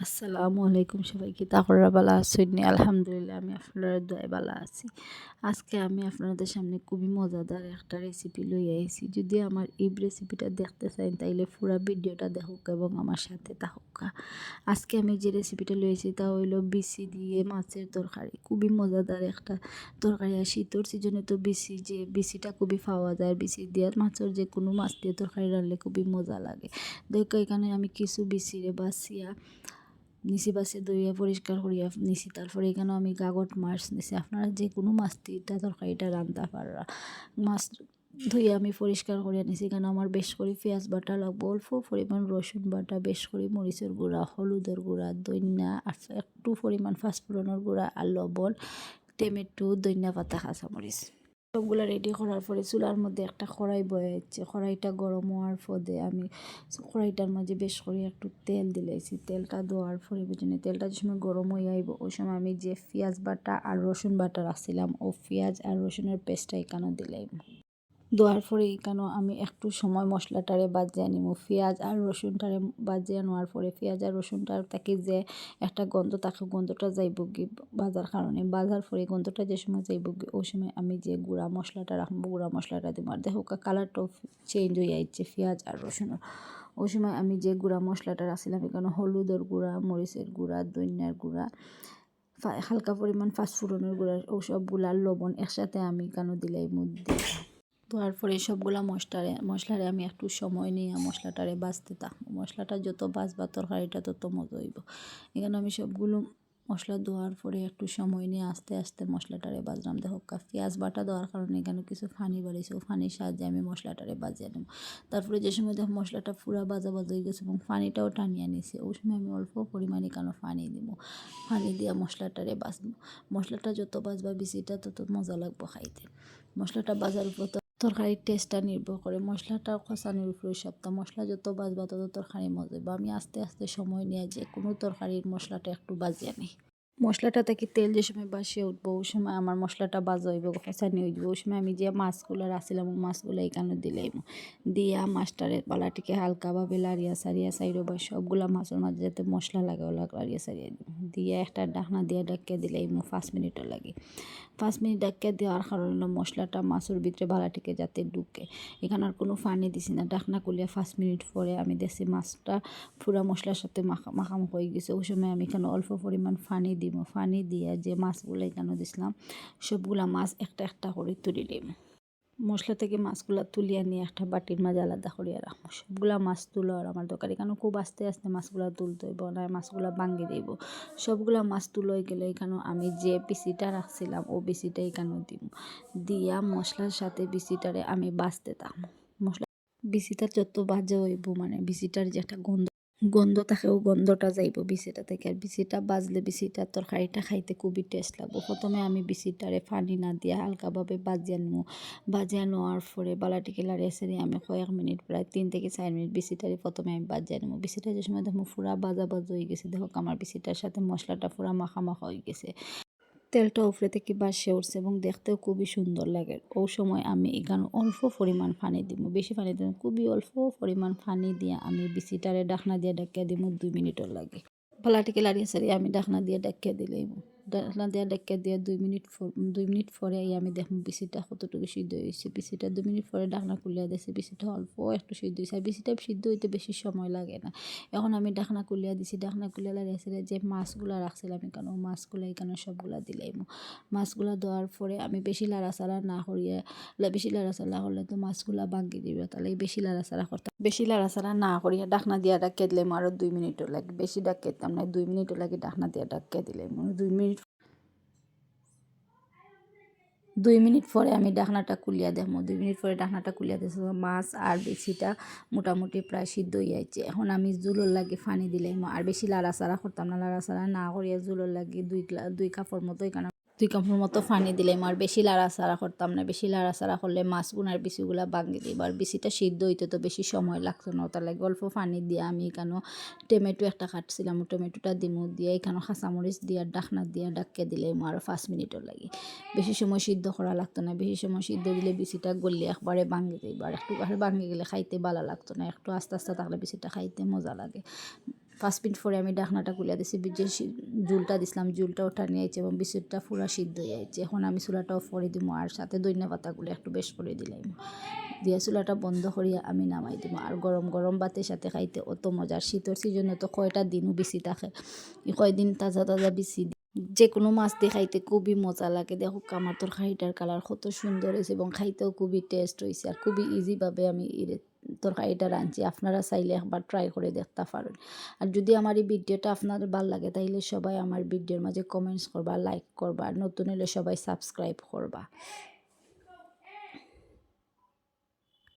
আসসালামু আলাইকুম সবাইকে। তাকরা বালা আসেননি আলহামদুলিল্লাহ, আমি আপনার দোয়া বালা আছি। আজকে আমি আপনাদের সামনে খুবই মজাদার একটা রেসিপি লই আইছি। যদি আমার এই রেসিপিটা দেখতে চান, তাইলে পুরো ভিডিওটা দেখুক এবং আমার সাথে থাকুক। আজকে আমি যে রেসিপিটা লইছি তা হইল বিসি দিয়ে মাছের তরকারি। খুবই মজাদার একটা তরকারি। আর শীতর সিজনে তো বিসি যে বিসিটা খুবই পাওয়া যায়। বিসি দিয়ে মাছের যে কোনো মাছ দিয়ে তরকারি রান্নলে খুবই মজা লাগে। দেখো, এখানে আমি কিছু বিসিরে বাসিয়া নিচি বাসে ধুইয়া পরিষ্কার করিয়া নিছি। তারপরে এখানেও আমি গাগট মাছ নিছি। আপনারা যে কোনো মাছ এটা তরকারিটা রান্ধতে পাররা। মাছ ধুইয়া আমি পরিষ্কার করিয়া নিছি। এখানে আমার বেশ করে পেঁয়াজ বাটা লাগবো, অল্প পরিমাণ রসুন বাটা, বেশ করে মরিচের গুঁড়া, হলুদের গুঁড়া দইনা একটু পরিমাণ ফাঁসফোড়নের গুঁড়া আর লবণ, টমেটো দইনা পাতা, কাঁচামরিচ। সবগুলো রেডি করার পরে চুলার মধ্যে একটা খড়াই বয়ে বয়েছে। খড়াইটা গরম হওয়ার পরে আমি খড়াইটার মাঝে বেশ করে একটু তেল দিলেছি তেলটা দেওয়ার পরে বুঝিনি তেলটা যে সময় গরম হয়ে আইব, ওই সময় আমি যে পেঁয়াজ বাটা আর রসুন বাটা রাখছিলাম, ও পেঁয়াজ আর রসুনের পেস্টটা এখানে দিলাম। দেওয়ার পরে এখানেও আমি একটু সময় মশলাটারে বাজিয়ে নিব পেঁয়াজ আর রসুনটারে বাজিয়ে নেওয়ার পরে পেঁয়াজ আর রসুনটার তাকে যে একটা গন্ধ থাকে গন্ধটা যাইব গি বাজার কারণে? বাজার পরে গন্ধটা যে সময় যাইব গি ওই সময় আমি যে গুঁড়া মশলাটা রাখব, গুঁড়া মশলাটা দিব। আর দেখো কালারটাও চেঞ্জ হয়ে যাচ্ছে পেঁয়াজ আর রসুনের ওই সময় আমি যে গুঁড়া মশলাটা রাখছিলাম, এখানে হলুদের গুঁড়া, মরিচের গুঁড়া দইনার গুঁড়া হালকা পরিমাণ ফাস্টফুডনের গুঁড়া ওসবগুলার লবণ একসাথে আমি কেন দিলাই মধ্যে দেওয়ার পরে সবগুলা মশলারে মশলারে আমি একটু সময় নিয়ে মশলাটারে বাঁচতে থাকব মশলাটা যত বাঁচবা তরকারিটা তত মজা হইব। এখানে আমি সবগুলো মশলা দেওয়ার পরে একটু সময় নিয়ে আস্তে আস্তে মশলাটারে বাজলাম দেখো পেঁয়াজ বাটা দেওয়ার কারণে এখানে কিছু ফানি বাড়িয়েছে ও ফানির সাহায্যে আমি মশলাটারে বাজিয়ে নেব। তারপরে যে সময় দেখো মশলাটা পুরা বাজা বাজা হয়ে গেছে এবং ফানিটাও টানিয়ে নিছে, ওই সময় আমি অল্প পরিমাণে কেন ফানি দিব? ফানি দিয়ে মশলাটারে বাজবো। মশলাটা যত বাজবা বেশিটা তত মজা লাগবো খাইতে। মশলাটা বাজার উপর তরকারির টেস্টটা নির্ভর করে। মশলাটা কষানোর উপরে সপ্তাহ মশলা যত বাজবা তত তরকারি মজা। আমি আস্তে আস্তে সময় নিয়ে যে কোনো তরকারির মশলাটা একটু বাজিয়ে নিই। মশলাটা থেকে তেল যে সময় বাসিয়ে উঠবো, ওই সময় আমার মশলাটা বাজা হইব খসানি হইব, ওই সময় আমি যে মাছগুলো রাখছিলাম মাছগুলো এখানে দিলাম দিয়া মাছটারে পালাটিকে হালকাভাবে লাড়িয়া সারিয়া সাইড বা সবগুলা মাছের মাঝে যাতে মশলা লাগে ওলা লাড়িয়া সারিয়া দিয়ে একটা ডাকনা দিয়ে ডাকিয়ে দিলাম পাঁচ মিনিটও লাগে। পাঁচ মিনিট ডাকিয়ে দেওয়ার কারণে মশলাটা মাছের ভিতরে বালাটিকে যাতে ঢুকে। এখানে আর কোনো পানি দিছি না, ডাকনা কুলিয়া পাঁচ মিনিট পরে আমি দেখছি মাছটা পুরা মশলার সাথে মাখা মাখাম হয়ে গেছে। ওই সময় আমি এখানে অল্প পরিমাণ পানি দিব। পানি দিয়ে যে মাছগুলো এখানে দিছিলাম, সবগুলা মাছ একটা একটা করে তুলি দিব মশলা থেকে মাছগুলা তুলিয়া নিয়ে একটা বাটির মাঝে আলাদা করিয়া রাখব। সবগুলা মাছ তুলো আর আমার দোকানে, কেন খুব আস্তে আস্তে মাছগুলা তুলতে হইব, না মাছগুলা ভাঙ্গি দিব। সবগুলা মাছ তুলো গেলে এখানে আমি যে পিসিটা রাখছিলাম, ও পিসিটা এখানে দিব দিয়া মশলার সাথে বিসিটারে আমি বাঁচতে থাকব মশলা বিসিটা যত বাজে হইব মানে বিসিটার যে একটা গন্ধ গন্ধ থাকেও গন্ধটা যাইব বিচিটা থেকে। আর বিচিটা বাজলে বিচিটা তরকারিটা খাইতে খুবই টেস্ট লাগবো। প্রথমে আমি বিচিটারে পানি না দিয়ে হালকাভাবে বাজিয়ে নেব বাজিয়ে নেওয়ার পরে বালাটিকে লাড়ে সেরে আমি কয়েক মিনিট, প্রায় তিন থেকে চার মিনিট বিচিটারে প্রথমে আমি বাজিয়ে নেব বিচিটা যে সময় দেখো ফুরা বাজা বাজা হয়ে গেছে। দেখো আমার বিচিটার সাথে মশলাটা ফুরা মাখা মাখা হয়ে গেছে। তেলটা উপরে থেকে বাসে উঠছে এবং দেখতেও খুবই সুন্দর লাগে। ওই সময় আমি এখানে অল্প পরিমাণ পানি দিব বেশি পানি দিব খুবই অল্প পরিমাণ পানি দিয়ে আমি বিসিটারে ডাকনা দিয়ে ডাকিয়ে দিব দুই মিনিটও লাগে। পালাটিকে লাড়িয়ে সারিয়ে আমি ডাকনা দিয়ে ডাকিয়ে দিলেই ডাকনা দিয়ে ডাকিয়ে দিয়ে দুই মিনিট দুই মিনিট পরে আমি দেখুন বিচিটা কতটুকু সিদ্ধ হয়েছে। বিচিটা দুই মিনিট পরে ডাকনা কুলিয়া দিয়েছে বিচিটা অল্প একটু সিদ্ধ হয়েছে। আর বিচিটা সিদ্ধ হইতে বেশি সময় লাগে না। এখন আমি ডাকনা কুলিয়া দিছি, ডাকনা কুলিয়া লাগাইছিলে যে মাছগুলো রাখছিলাম এখানে মাছগুলো এখানে সবগুলো দিলাম মাছগুলো দেওয়ার পরে আমি বেশি লাড়াচাড়া না করিয়ে বেশি লাড়াচাড়া করলে তো মাছগুলো ভাঙ্গি দিবে, তাহলে বেশি লাড়াচাড়া করতাম। বেশি লাড়াচাড়া না করিয়া ডাকনা দিয়া ডাকিয়ে দিলাম আরও দুই মিনিটও লাগে। বেশি ডাকিয়ে দিতাম না, দুই মিনিটও লাগে ডাকনা দিয়া ডাকিয়ে দিলাম দুই মিনিট দুই মিনিট পরে আমি ডাকনাটা কুলিয়া দেখব দুই মিনিট পরে ডাকনাটা কুলিয়া দেখব মাছ আর বেশিটা মোটামুটি প্রায় সিদ্ধ যাচ্ছে এখন আমি জুলোর লাগে ফানি দিলাম আর বেশি লাড়াচাড়া করতাম না। লাড়াচাড়া না করিয়া জুলোর লাগে দুই দুই কাপড় মতো এখানে দুই কাপড় মতো ফানি দিলাম আর বেশি লাড়াচাড়া করতাম না, বেশি লাড়াচাড়া করলে মাছগুনার বিচিগুলা ভাঙি দিব আর বিচিটা সিদ্ধ হইতে তো বেশি সময় লাগতো না তার লাগে অল্প পানি দিয়ে আমি এখানে টমেটো একটা কাটছিলাম টমেটোটা দিমু দিয়ে এখানে কাঁচামরিচ দিয়ে, ডাকনা দিয়ে ডাককে দিলাম আর পাঁচ মিনিটও লাগে। বেশি সময় সিদ্ধ করা লাগতো না, বেশি সময় সিদ্ধ দিলে বিচিটা গলিয়ে একবারে ভাঙি দিব আর একটু ভাঙি গেলে খাইতে ভালো লাগতো না, একটু আস্তে আস্তে থাকলে বিচিটা খাইতে মজা লাগে। পাঁচ মিনিট পরে আমি ডাকনাটা খুলে দিছি সি- জুলটা দিছিলাম, জুলটা ওঠা নিয়ে আইছে এবং বিস্কুটটা পুরা সিদ্ধ হয়ে আইছে। এখন আমি চুলাটা অফ করে দিব আর সাথে দৈন্য পাতাগুলো একটু বেশ করে দিলাম। দিয়া চুলাটা বন্ধ করিয়া আমি নামাই দিব আর গরম গরম ভাতের সাথে খাইতে অত মজার শীতর সিজনে তো কয়টা দিনও বেশি থাকে। কয়দিন তাজা তাজা বেশি যে কোনো মাছ দিয়ে খাইতে খুবই মজা লাগে। দেখো আমার তরকারিটার কালার কত সুন্দর হয়েছে এবং খাইতেও খুবই টেস্ট হয়েছে আর খুবই ইজিভাবে আমি তরকারিটা রাঁধছি, আপনারা চাইলে একবার ট্রাই করে দেখতে পারেন। আর যদি আমার এই ভিডিওটা আপনাদের ভালো লাগে, তাইলে সবাই আমার ভিডিওর মাঝে কমেন্টস করবা লাইক করবা নতুন হলে সবাই সাবস্ক্রাইব করবা।